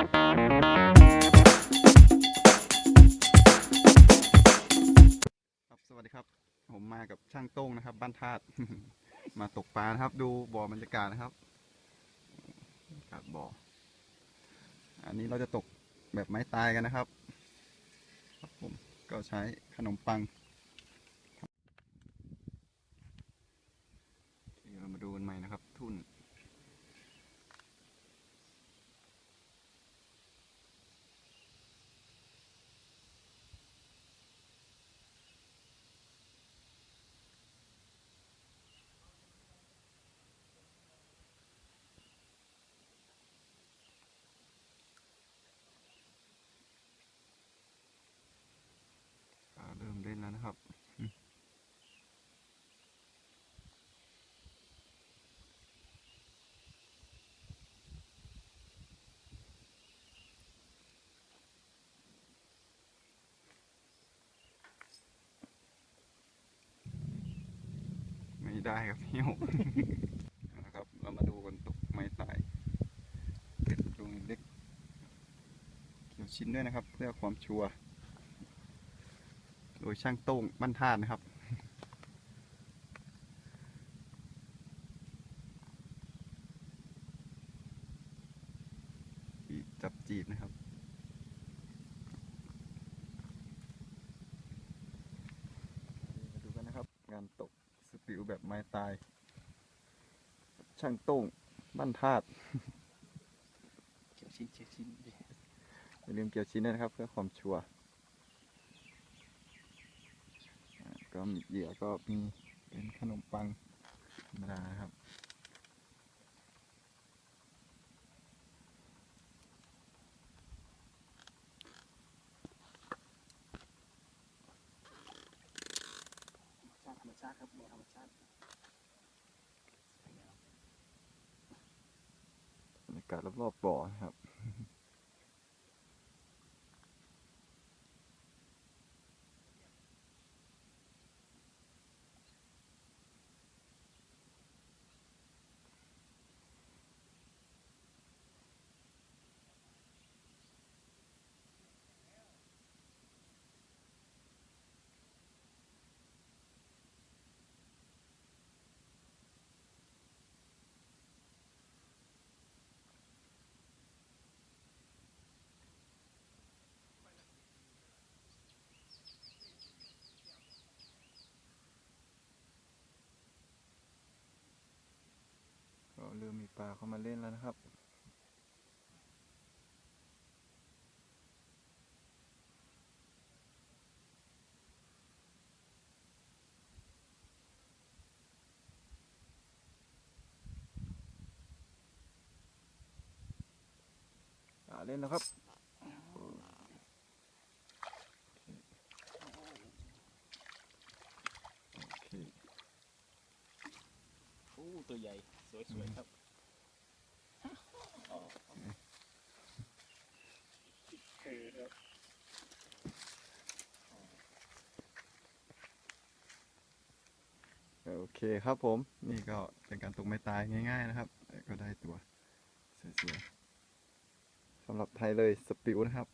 ครับสวัสดีครับ ผมมากับช่างโต้งนะครับ บ้านธาตุ มาตกปลานะครับ ดูบ่อบรรยากาศนะครับบรรยากาศบ่อ อันนี้เราจะตกแบบไม้ตายกันนะครับ ครับผมก็ใช้ขนมปังโอเคเรามาดูกันใหม่นะครับ ทุ่น อ่าเริ่มเล่นแล้วนะครับอืม ไม่ได้ครับเหี้ยวนะครับ เรามาดูกันตกไม้ตายดูเล็กเกี่ยวชิ้นด้วยนะครับ เพื่อความชัวร์โดยช่างโต้งบ้านธาตุนะครับจีบจับจีบนะครับมาดูกันนะครับ งานตก สปิวแบบไม้ตาย ช่างตุ้งบ้านธาตุเขียวชิ้นเขียวชิ้นดิอย่าลืมเกี่ยวชิ้นนะครับ เพื่อความชัวร์ก็มีเหยื่อก็มีเป็นขนมปังธรรมดาครับ ชาติครับบ่อธรรมชาติบรรยากาศรอบๆบ่อนะครับ ลาเข้ามาเล่นแล้วนะครับอ่าเล่นแล้วครับโอ้ตัวใหญ่ สวยๆครับอ๋อเออครับ โอเคครับผมนี่ก็เป็นการตกไม้ตายง่าย ๆ นะครับ ก็ได้ตัวสวยๆสำหรับไทยเลยสปิวนะครับ